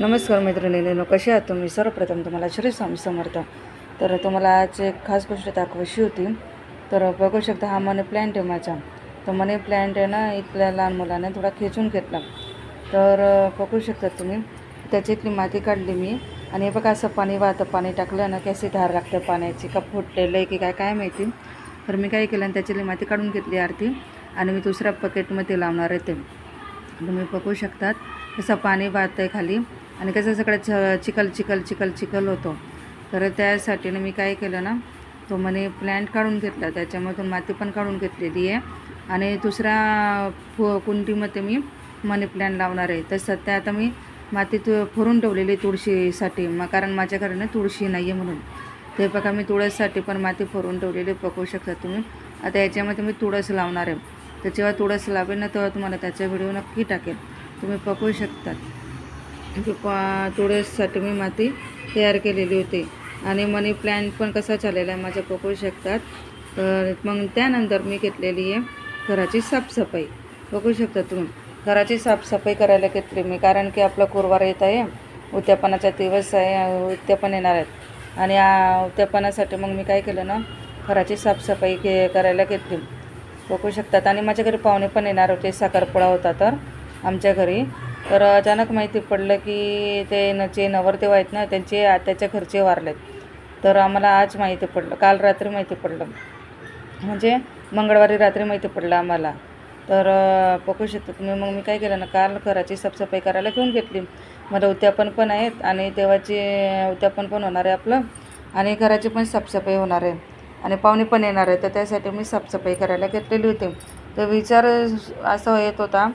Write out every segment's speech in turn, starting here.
नमस्कार मैत्रिणींनो कसे आहात तुम्ही? सर्वप्रथम तुम्हाला श्री स्वामी समर्थ. तर तुम्हाला आज एक खास गोष्ट दाखवायची होती. तर बघू शकता हा मनी प्लॅन्ट आहे माझा. तर मनी प्लॅन्ट आहे ना इथल्या लहान मुलाने थोडा खेचून घेतला. तर बघू शकता तुम्ही त्याच्यातली माती काढली मी. आणि हे बघा असं पाणी वाहतं पाणी टाकलं ना की अशी धार लागतं पाण्याची का फुटलेलं आहे की काय काय माहिती. तर मी काय केलं आणि त्याच्यातली माती काढून घेतली आरती. आणि मी दुसऱ्या पकेटमध्ये लावणार आहे ते. तुम्ही बघू शकतात तसं पाणी वाहतं आहे खाली. आणि कसं सगळं छ चिखल चिखल चिखल चिखल होतो. तर त्यासाठी मी काय केलं ना तो मनी प्लॅन्ट काढून घेतला. त्याच्यामधून माती पण काढून घेतलेली आहे. आणि दुसऱ्या फु कुंडीमध्ये मी मनी प्लॅन्ट लावणार आहे. तर सध्या आता मी माती तु फोरून ठेवलेली तुळशीसाठी. मग कारण माझ्या ना तुळशी नाही आहे म्हणून. ते बघा मी तुळससाठी पण माती फोरून ठेवलेली बघू शकता तुम्ही. आता याच्यामध्ये मी तुळस लावणार आहे. तर जेव्हा तुळस लावेल ना तेव्हा तुम्हाला त्याचा व्हिडिओ नक्की टाकेल तुम्ही पकवू शकतात की तुळससाठी मी माती तयार केलेली होती. आणि मनी प्लॅन पण कसा चाललेला आहे माझ्या पकडू शकतात. तर मग त्यानंतर मी घेतलेली आहे घराची साफसफाई. बघू शकता तुम्ही घराची साफसफाई करायला घेतली मी. कारण की आपला कुरवार येत आहे. उद्यापनाचा दिवस आहे उद्यापन येणार आहेत. आणि उत्यापनासाठी उद्यापनासाठी मग मी काय केलं ना घराची साफसफाई के करायला घेतली. बघू शकतात. आणि माझ्या घरी पाहुणे पण येणार होते. साखरपुडा होता तर आमच्या घरी. तर अचानक माहिती पडलं की ते न जे नवरदेव आहेत ना त्यांचे आत्याच्या घरचे वारलेत. तर आम्हाला आज माहिती पडलं काल रात्री माहिती पडलं. म्हणजे मंगळवारी रात्री माहिती पडलं आम्हाला. तर बघू शकता तुम्ही मग मी काय केलं ना काल घराची साफसफाई करायला घेऊन घेतली. मला उद्यापन पण आहेत आणि देवाची उद्यापन पण होणार आहे आपलं. आणि घराची पण साफसफाई होणार आहे. आणि पाहुणे पण येणार आहे तर त्यासाठी मी साफसफाई करायला घेतलेली होती. तर विचार असा येत होता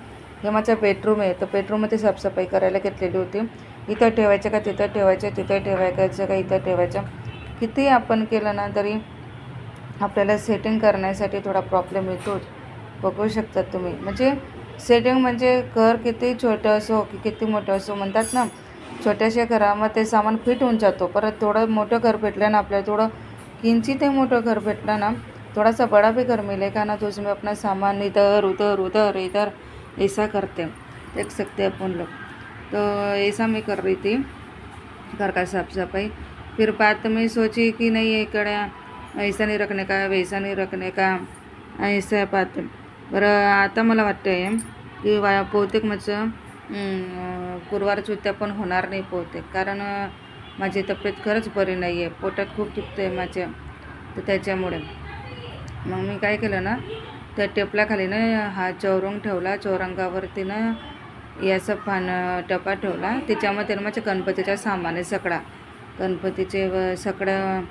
हे माझं बेडरूम आहे. तर बेडरूममध्ये साफसफाई करायला घेतलेली होती. इथं ठेवायचं का तिथं ठेवायचं तिथं ठेवायचं का इथं ठेवायचं? किती आपण केलं ना तरी आपल्याला सेटिंग करण्यासाठी थोडा प्रॉब्लेम येतोच. बघू शकतात तुम्ही. म्हणजे सेटिंग म्हणजे घर किती छोटं असो की किती मोठं असो म्हणतात ना. छोट्याशा घरामध्ये सामान फिट होऊन जातो. परत थोडं मोठं घर भेटलं ना आपल्याला थोडं किंचित मोठं घर भेटलं ना थोडासा बड़ा भी घर मिळेल का ना? तो उसमें अपना सामान इधर उधर उधर इधर. ऐसा करते हैं देख सकते हैं अपन लोग। तो ऐसा मैं कर रही थी घर का साफ सफाई फिर बात में सोची कि नहीं ये कड़ा ऐसा नहीं रखने का वैसा नहीं रखने का ऐसा बात। बरं आता मला वाटतं आहे की वा बहुतेक माझं गुरुवार चुत्या पण होणार नाही बहुतेक. कारण माझी तब्येत खरंच बरी नाही आहे पोटात खूप दुखतं आहे माझ्या तर त्याच्यामुळे. मग मी काय केलं ना त्या टेपलाखाली ना हा चौरंग ठेवला चौरंगावरती ना याचा पान टपा ठेवला. त्याच्यामध्ये ना माझ्या गणपतीचा सामान आहे सगळा गणपतीचे व सगळं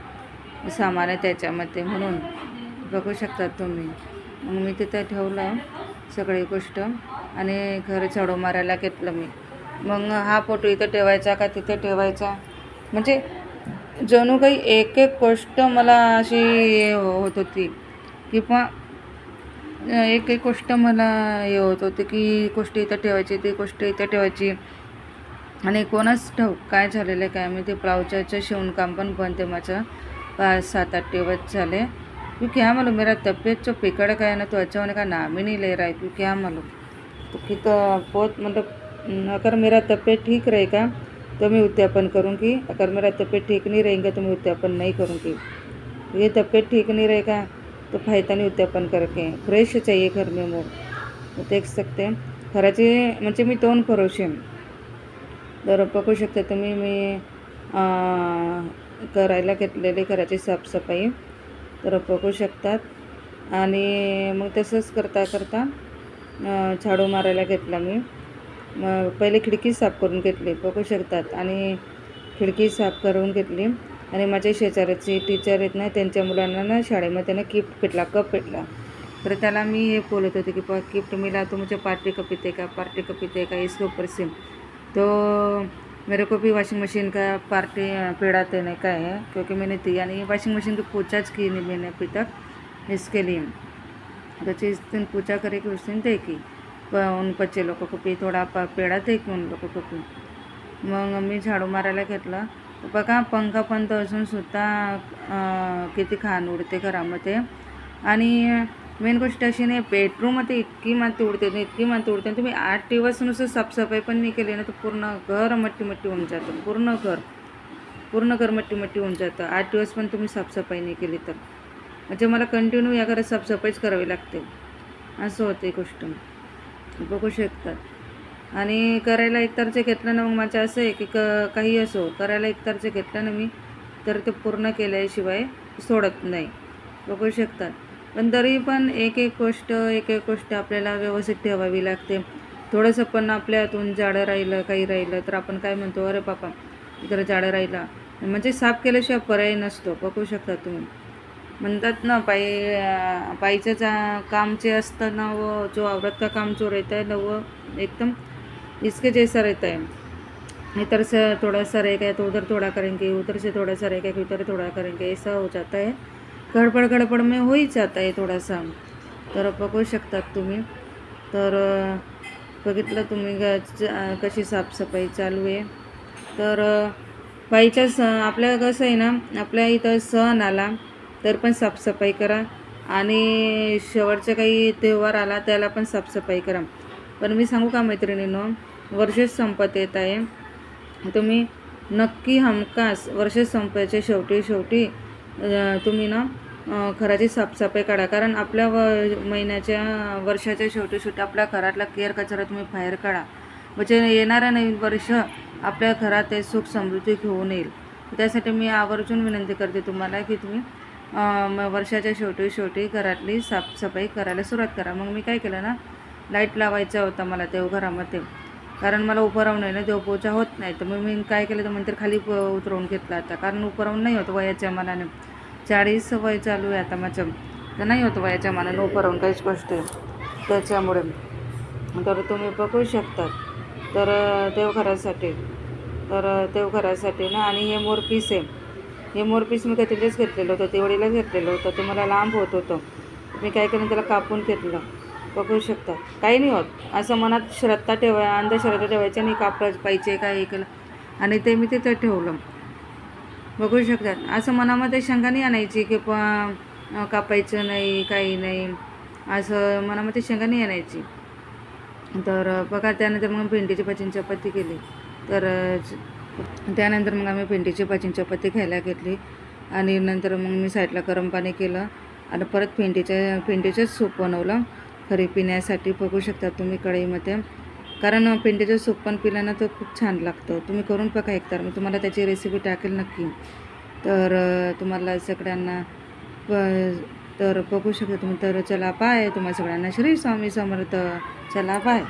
सामान आहे त्याच्यामध्ये म्हणून. बघू शकता तुम्ही. मग मी तिथं ठेवलं सगळी गोष्ट आणि घर झाडू मारायला घेतलं मी. मग हा फोटो इथं ठेवायचा का तिथं ठेवायचा? म्हणजे जणू काही एक एक गोष्ट मला अशी होत होती. की पण एक एक गोष्ट मला हे होत होती की गोष्ट इथं ठेवायची ती गोष्ट इथं ठेवायची. आणि कोणाच ठाऊक काय झालेलं आहे काय मी ते ब्लाउजाचं शिवणकाम पण बंद आहे माझं. पाच सात आठ दिवस झाले. तू क्या मालूम मेरा तब्येतचं जो पिकड़ गया है ना तो अच्छा होने का नाम ही नहीं ले रहा है तू क्या मालूम तो कि तो बहुत मतलब अगर मेरा तब्येत ठीक रहेगा तो मैं उद्यापन करूँगी. अगर मेरा तब्येत ठीक नहीं रहेगा तो मैं उद्यापन नहीं करूँगी. ये तब्येत ठीक नहीं रहेगा तो फैतानी नहीं करके फ्रेश चाहिए घर में वो देख सकते. घराचे म्हणजे मी दोन फरोशे तर बघू शकता तुम्ही मी करायला घेतलेली घराची साफसफाई. तर बघू शकतात. आणि मग तसंच करता करता झाडू मारायला घेतला मी. मग पहिले खिडकी साफ करून घेतली. बघू शकतात. आणि खिडकी साफ करून घेतली. आणि माझ्या शेजाऱ्याचे टीचर आहेत ना त्यांच्या मुलांना ना शाळेमध्ये त्यांना गिफ्ट भेटला कप भेटला. तर त्याला मी हे बोलत होते की पा गिफ्ट मिला तो मुझे पार्टी कप येते का? पार्टी कप येते का? इसके ऊपर से तो मेरे को भी वॉशिंग मशीन का पार्टी पेड़ा देने का है क्योंकि मैंने दिया नहीं वॉशिंग मशीन की पूछा की नहीं मैंने अभी तक इसके लिए। तो जिस दिन पूजा करेगी उस दिन देगी। उन बच्चे लोगों को भी थोडा प- देगी उन लोगों को भी। मग मी झाडू मारायला घेतलं। बघा पंखा पण असून सुद्धा किती घाण उडते घरामध्ये. आणि मेन गोष्ट अशी नाही बेडरूममध्ये इतकी माती उडते ना इतकी माती उडते. आणि तुम्ही आठ दिवस नुसतं साफसफाई पण नाही केली ना तर पूर्ण घर मट्टी मट्टी होऊन जातं. पूर्ण घर. पूर्ण घर मट्टी मट्टी होऊन जातं. आठ दिवस पण तुम्ही साफसफाई नाही केली तर. म्हणजे मला कंटिन्यू या घरात साफसफाईच करावी लागते. असं होते गोष्ट. बघू शकतात आणि करायला एकतरचे घेतलं ना मग माझं असं आहे की क काही असो करायला एकतरचे घेतलं ना मी तर ते पूर्ण केल्याशिवाय सोडत नाही. बघू शकतात. पण तरी पण एक एक गोष्ट एक एक गोष्ट आपल्याला व्यवस्थित ठेवावी लागते. थोडंसं पण आपल्या हातून जाडं राहिलं काही राहिलं तर आपण काय म्हणतो अरे बापा इकडं जाडं राहिला. म्हणजे साफ केल्याशिवाय पर्याय नसतो. बघू शकता तुम्ही. म्हणतात ना पायी पायीचं जा काम जे असतं ना व जो औरत का काम जो रहता आहे ना व एकदम इसके जैसा रहता है। इधर से थोड़ा सा रहेगा तो उधर थोड़ा करेंगे उधर से थोड़ा सा रहेगा कि उधर थोड़ा करेंगे ऐसा हो जाता है। गडबड गडबड में हो ही जाता है थोडासा। तर बघू शकतात तुम्ही। तर बघितलं तुम्ही ग- कशी साफसफाई चालू आहे। तर बाईच्या स आपल्या कसं आहे ना आपल्या इथं सण आला तर पण साफसफाई करा. आणि शेवटचा काही त्योहार आला त्याला पण साफसफाई करा. पण मी सांगू का मैत्रिणींनो वर्षच संपत येत आहे. तुम्ही नक्की हमखास वर्ष संपायच्या शेवटी शेवटी तुम्ही ना घराची साफसफाई काढा. कारण आपल्या व महिन्याच्या वर्षाच्या शेवटी शेवटी आपल्या घरातला केअर कचरा तुम्ही बाहेर काढा. म्हणजे येणारा नवीन वर्ष आपल्या घरात ते सुख समृद्धी घेऊन येईल. त्यासाठी मी आवर्जून विनंती करते तुम्हाला की तुम्ही वर्षाच्या शेवटी शेवटी घरातली साफसफाई करायला सुरुवात करा. मग मी काय केलं ना लाइट लावायचा होता मला देवघरामध्ये. कारण मला उभं राहून आहे ना देवपूजा होत नाही तर मग मी काय केलं तर नंतर खाली प- उतरवून घेतला आता. कारण उभं राहून नाही होत वयाच्या मनाने. चाळीस वय चालू आहे आता माझं. तर नाही होत वयाच्या मनाने उभं राहून काहीच आहे. त्याच्यामुळे. तर तुम्ही बघू शकतात तर देवघरासाठी. तर देवघरासाठी ना आणि हे मोरपीस आहे. हे मोरपीस मी कधीलेच घेतलेलं होतं तेवढीला घेतलेलं होतं ते मला लांब होत होतं. मी काय केलं त्याला कापून घेतलं. बघू शकतात. काही नाही होत. असं मनात श्रद्धा ठेवा अंधश्रद्धा ठेवायची नाही कापड पाहिजे काय हे केलं. आणि ते मी तिथं ठेवलं. बघू शकतात. असं मनामध्ये शंका नाही आणायची की प कापायचं नाही काही नाही. असं मनामध्ये शंका नाही आणायची. तर बघा त्यानंतर मग भेंडीची पाचीन चपाती केली. तर त्यानंतर मग आम्ही भेंडीची पाचीन चपाती खायला घेतली. आणि नंतर मग मी साईडला गरम पाणी केलं. आणि परत भेंडीच्या भेंडीचंच सूप बनवलं. खरी पिण्यासाठी बघू शकता तुम्ही कढईमध्ये. कारण पिंडीचं सूप पण पिलं ना तर खूप छान लागतं. तुम्ही करून बघा एकतर. मी तुम्हाला त्याची रेसिपी टाकेल नक्की. तर तुम्हाला सगळ्यांना प- तर बघू शकता तुम्ही. तर चला बाय तुम्हाला सगळ्यांना श्री स्वामी समर्थ. चला बाय